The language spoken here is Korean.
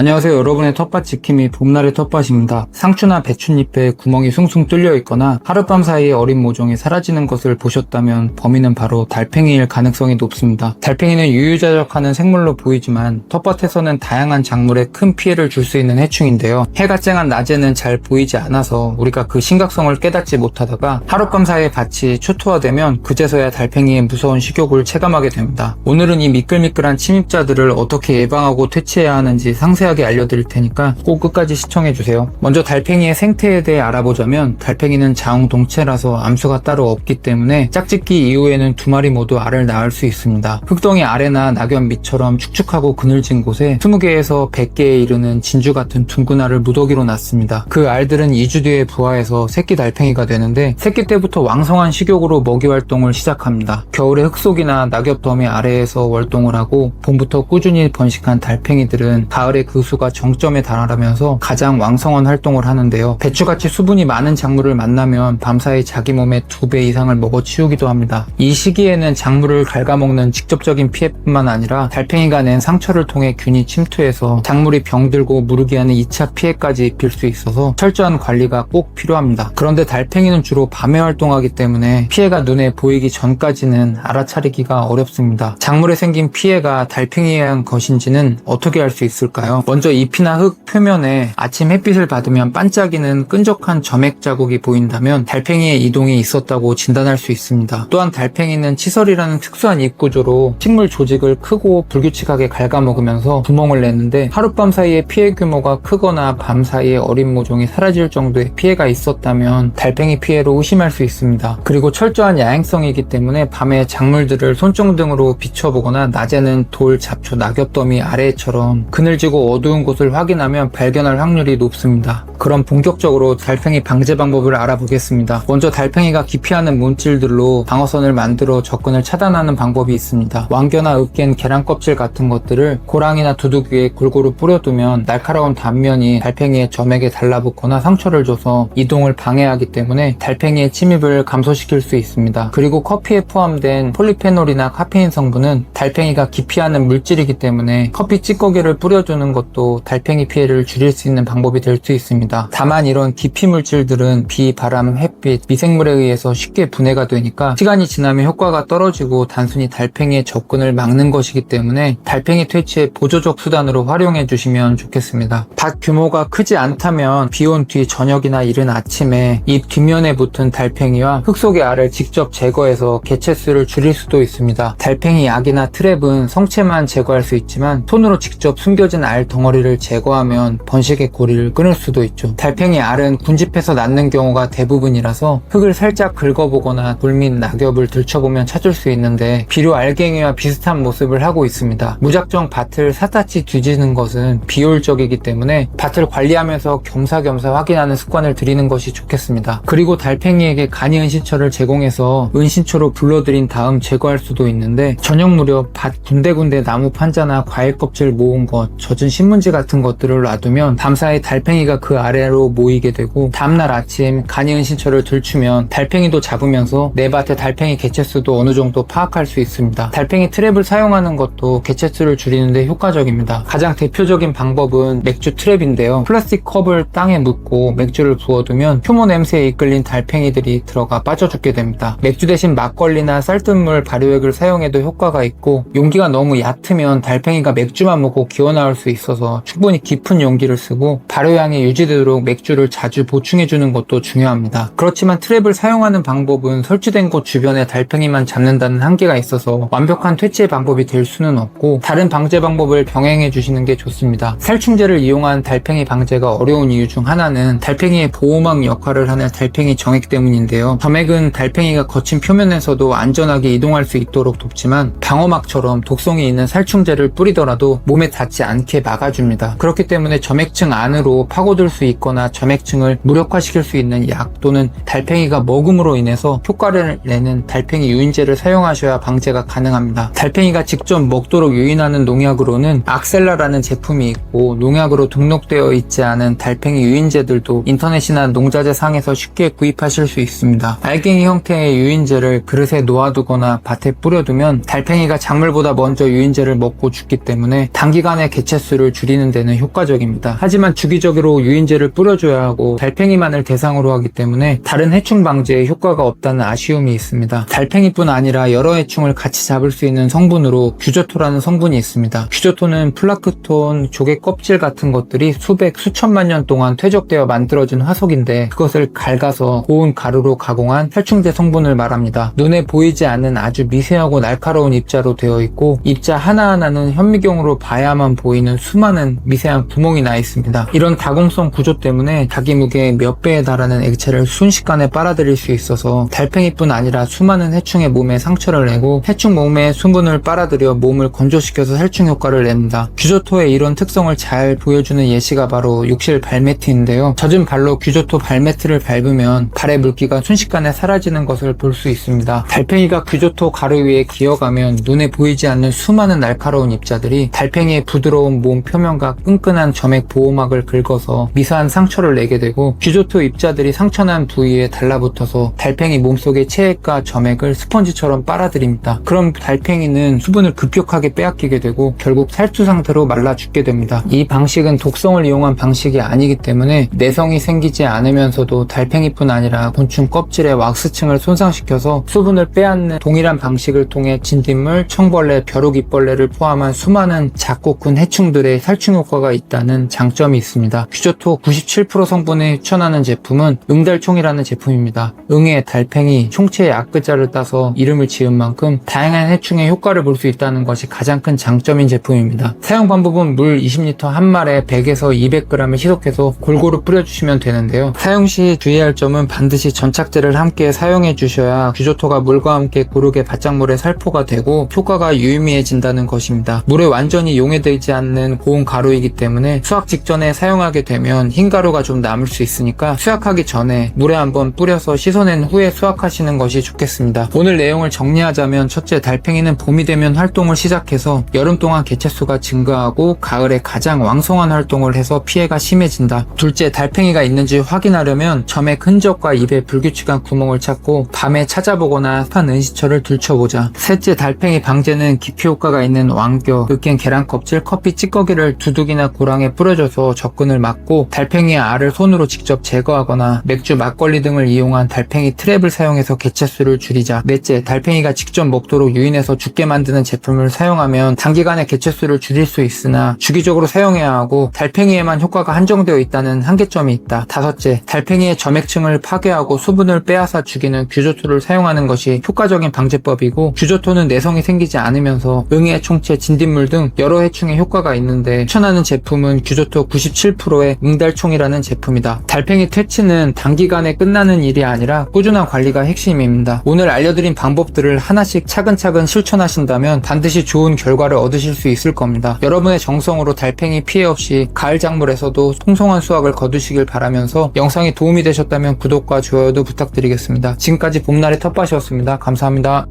안녕하세요. 여러분의 텃밭 지킴이 봄날의 텃밭입니다. 상추나 배춧잎에 구멍이 숭숭 뚫려 있거나 하룻밤 사이에 어린 모종이 사라지는 것을 보셨다면 범인은 바로 달팽이일 가능성이 높습니다. 달팽이는 유유자적하는 생물로 보이지만 텃밭에서는 다양한 작물에 큰 피해를 줄 수 있는 해충인데요. 해가 쨍한 낮에는 잘 보이지 않아서 우리가 그 심각성을 깨닫지 못하다가 하룻밤 사이에 밭이 초토화되면 그제서야 달팽이의 무서운 식욕을 체감하게 됩니다. 오늘은 이 미끌미끌한 침입자들을 어떻게 예방하고 퇴치해야 하는지 상세하게 알려드릴 테니까 꼭 끝까지 시청해주세요. 먼저 달팽이의 생태에 대해 알아보자면 달팽이는 자웅동체라서 암수가 따로 없기 때문에 짝짓기 이후에는 두 마리 모두 알을 낳을 수 있습니다. 흙덩이 아래나 낙엽 밑처럼 축축하고 그늘진 곳에 20개에서 100개에 이르는 진주 같은 둥근 알을 무더기로 낳습니다. 그 알들은 2주 뒤에 부화해서 새끼 달팽이가 되는데 새끼 때부터 왕성한 식욕으로 먹이 활동을 시작합니다. 겨울에 흙 속이나 낙엽 더미 아래에서 월동을 하고 봄부터 꾸준히 번식한 달팽이들은 가을에 그 수가 정점에 달하면서 가장 왕성한 활동을 하는데요. 배추같이 수분이 많은 작물을 만나면 밤사이 자기 몸의 두배 이상을 먹어치우기도 합니다. 이 시기에는 작물을 갉아먹는 직접적인 피해뿐만 아니라 달팽이가 낸 상처를 통해 균이 침투해서 작물이 병들고 무르게 하는 2차 피해까지 입힐 수 있어서 철저한 관리가 꼭 필요합니다. 그런데 달팽이는 주로 밤에 활동하기 때문에 피해가 눈에 보이기 전까지는 알아차리기가 어렵습니다. 작물에 생긴 피해가 달팽이에 의한 것인지는 어떻게 알 수 있을까요? 먼저 잎이나 흙 표면에 아침 햇빛을 받으면 반짝이는 끈적한 점액 자국이 보인다면 달팽이의 이동이 있었다고 진단할 수 있습니다. 또한 달팽이는 치설이라는 특수한 잎 구조로 식물 조직을 크고 불규칙하게 갉아먹으면서 구멍을 내는데 하룻밤 사이에 피해 규모가 크거나 밤 사이에 어린 모종이 사라질 정도의 피해가 있었다면 달팽이 피해로 의심할 수 있습니다. 그리고 철저한 야행성이기 때문에 밤에 작물들을 손정등으로 비춰보거나 낮에는 돌, 잡초, 낙엽 더미 아래처럼 그늘지고 어두운 곳을 확인하면 발견할 확률이 높습니다. 그럼 본격적으로 달팽이 방제 방법을 알아보겠습니다. 먼저 달팽이가 기피하는 문질들로 방어선을 만들어 접근을 차단하는 방법이 있습니다. 왕겨나 으깬 계란 껍질 같은 것들을 고랑이나 두둑 위에 골고루 뿌려두면 날카로운 단면이 달팽이의 점액에 달라붙거나 상처를 줘서 이동을 방해하기 때문에 달팽이의 침입을 감소시킬 수 있습니다. 그리고 커피에 포함된 폴리페놀이나 카페인 성분은 달팽이가 기피하는 물질이기 때문에 커피 찌꺼기를 뿌려주는 것도 달팽이 피해를 줄일 수 있는 방법이 될 수 있습니다. 다만 이런 기피 물질들은 비, 바람, 햇빛, 미생물에 의해서 쉽게 분해가 되니까 시간이 지나면 효과가 떨어지고 단순히 달팽이의 접근을 막는 것이기 때문에 달팽이 퇴치의 보조적 수단으로 활용해 주시면 좋겠습니다. 밭 규모가 크지 않다면 비온 뒤 저녁이나 이른 아침에 잎 뒷면에 붙은 달팽이와 흙 속의 알을 직접 제거해서 개체수를 줄일 수도 있습니다. 달팽이 약이나 트랩은 성체만 제거할 수 있지만 손으로 직접 숨겨진 알 덩어리를 제거하면 번식의 고리를 끊을 수도 있죠. 달팽이 알은 군집해서 낳는 경우가 대부분이라서 흙을 살짝 긁어보거나 돌 및 낙엽을 들춰보면 찾을 수 있는데 비료 알갱이와 비슷한 모습을 하고 있습니다. 무작정 밭을 사타치 뒤지는 것은 비효율적이기 때문에 밭을 관리하면서 겸사겸사 확인하는 습관을 들이는 것이 좋겠습니다. 그리고 달팽이에게 간이 은신처를 제공해서 은신처로 불러들인 다음 제거할 수도 있는데 저녁 무렵 밭 군데군데 나무 판자나 과일 껍질 모은 것, 젖은 신문지 같은 것들을 놔두면 밤사이 달팽이가 그 아래로 모이게 되고 다음날 아침 간이 은신처를 들추면 달팽이도 잡으면서 내 밭의 달팽이 개체수도 어느 정도 파악할 수 있습니다. 달팽이 트랩을 사용하는 것도 개체수를 줄이는데 효과적입니다. 가장 대표적인 방법은 맥주 트랩인데요. 플라스틱 컵을 땅에 묻고 맥주를 부어두면 효모 냄새에 이끌린 달팽이들이 들어가 빠져 죽게 됩니다. 맥주 대신 막걸리나 쌀뜨물 발효액을 사용해도 효과가 있고 용기가 너무 얕으면 달팽이가 맥주만 먹고 기어나올 수 있어 서 충분히 깊은 용기를 쓰고 발효향이 유지되도록 맥주를 자주 보충해주는 것도 중요합니다. 그렇지만 트랩을 사용하는 방법은 설치된 곳 주변에 달팽이만 잡는다는 한계가 있어서 완벽한 퇴치의 방법이 될 수는 없고 다른 방제 방법을 병행해 주시는 게 좋습니다. 살충제를 이용한 달팽이 방제가 어려운 이유 중 하나는 달팽이의 보호막 역할을 하는 달팽이 정액 때문인데요. 점액은 달팽이가 거친 표면에서도 안전하게 이동할 수 있도록 돕지만 방어막처럼 독성이 있는 살충제를 뿌리더라도 몸에 닿지 않게 막 아줍니다. 그렇기 때문에 점액층 안으로 파고들 수 있거나 점액층을 무력화시킬 수 있는 약 또는 달팽이가 먹음으로 인해서 효과를 내는 달팽이 유인제를 사용하셔야 방제가 가능합니다. 달팽이가 직접 먹도록 유인하는 농약으로는 악셀라라는 제품이 있고 농약으로 등록되어 있지 않은 달팽이 유인제들도 인터넷이나 농자재 상에서 쉽게 구입하실 수 있습니다. 알갱이 형태의 유인제를 그릇에 놓아두거나 밭에 뿌려두면 달팽이가 작물보다 먼저 유인제를 먹고 죽기 때문에 단기간에 개체수를 개체수를 줄이는 데는 효과적입니다. 하지만 주기적으로 유인제를 뿌려줘야 하고 달팽이만을 대상으로 하기 때문에 다른 해충 방지에 효과가 없다는 아쉬움이 있습니다. 달팽이뿐 아니라 여러 해충을 같이 잡을 수 있는 성분으로 규조토라는 성분이 있습니다. 규조토는 플라크톤, 조개 껍질 같은 것들이 수백, 수천만 년 동안 퇴적되어 만들어진 화석인데 그것을 갈가서 고운 가루로 가공한 살충제 성분을 말합니다. 눈에 보이지 않는 아주 미세하고 날카로운 입자로 되어 있고 입자 하나하나는 현미경으로 봐야만 보이는 수 많은 미세한 구멍이 나 있습니다. 이런 다공성 구조 때문에 자기 무게 몇 배에 달하는 액체를 순식간에 빨아들일 수 있어서 달팽이뿐 아니라 수많은 해충의 몸에 상처를 내고 해충 몸에 수분을 빨아들여 몸을 건조시켜서 살충 효과를 냅니다. 규조토의 이런 특성을 잘 보여주는 예시가 바로 욕실 발매트인데요. 젖은 발로 규조토 발매트를 밟으면 발의 물기가 순식간에 사라지는 것을 볼 수 있습니다. 달팽이가 규조토 가루 위에 기어가면 눈에 보이지 않는 수많은 날카로운 입자들이 달팽이의 부드러운 몸 표면과 끈끈한 점액 보호막을 긁어서 미세한 상처를 내게 되고 규조토 입자들이 상처난 부위에 달라붙어서 달팽이 몸속의 체액과 점액을 스펀지처럼 빨아들입니다. 그럼 달팽이는 수분을 급격하게 빼앗기게 되고 결국 살수 상태로 말라 죽게 됩니다. 이 방식은 독성을 이용한 방식이 아니기 때문에 내성이 생기지 않으면서도 달팽이뿐 아니라 곤충 껍질의 왁스층을 손상시켜서 수분을 빼앗는 동일한 방식을 통해 진딧물, 청벌레, 벼룩이벌레를 포함한 수많은 큰 해충들의 살충 효과가 있다는 장점이 있습니다. 규조토 97% 성분에 추천하는 제품은 응달총이라는 제품입니다. 응에 달팽이, 총체의 악글자를 따서 이름을 지은 만큼 다양한 해충의 효과를 볼 수 있다는 것이 가장 큰 장점인 제품입니다. 사용 방법은 물 20리터 한 말에 100에서 200g을 희석해서 골고루 뿌려주시면 되는데요. 사용 시 주의할 점은 반드시 전착제를 함께 사용해 주셔야 규조토가 물과 함께 고르게 바짝물에 살포가 되고 효과가 유의미해진다는 것입니다. 물에 완전히 용해되지 않는 고운 가루이기 때문에 수확 직전에 사용하게 되면 흰 가루가 좀 남을 수 있으니까 수확하기 전에 물에 한번 뿌려서 씻어낸 후에 수확하시는 것이 좋겠습니다. 오늘 내용을 정리하자면 첫째 달팽이는 봄이 되면 활동을 시작해서 여름 동안 개체수가 증가하고 가을에 가장 왕성한 활동을 해서 피해가 심해진다. 둘째 달팽이가 있는지 확인하려면 점액 흔적과 입에 불규칙한 구멍을 찾고 밤에 찾아보거나 습한 은시처를 들춰보자. 셋째 달팽이 방제는 기피 효과가 있는 왕겨, 으깬 계란 껍질, 커피 찌꺼기 를 두둑이나 고랑에 뿌려줘서 접근을 막고 달팽이의 알을 손으로 직접 제거하거나 맥주, 막걸리 등을 이용한 달팽이 트랩을 사용해서 개체수를 줄이자. 넷째 달팽이가 직접 먹도록 유인해서 죽게 만드는 제품을 사용하면 단기간에 개체수를 줄일 수 있으나 주기적으로 사용해야 하고 달팽이에만 효과가 한정되어 있다는 한계점이 있다. 다섯째 달팽이의 점액층을 파괴하고 수분을 빼앗아 죽이는 규조토를 사용하는 것이 효과적인 방제법이고 규조토는 내성이 생기지 않으면서 응애, 총체, 진딧물 등 여러 해충에 효과가 있는 데 추천하는 제품은 규조토 97%의 응달총이라는 제품이다. 달팽이 퇴치는 단기간에 끝나는 일이 아니라 꾸준한 관리가 핵심입니다. 오늘 알려드린 방법들을 하나씩 차근차근 실천하신다면 반드시 좋은 결과를 얻으실 수 있을 겁니다. 여러분의 정성으로 달팽이 피해 없이 가을 작물에서도 풍성한 수확을 거두시길 바라면서 영상이 도움이 되셨다면 구독과 좋아요도 부탁드리겠습니다. 지금까지 봄날의 텃밭이었습니다. 감사합니다.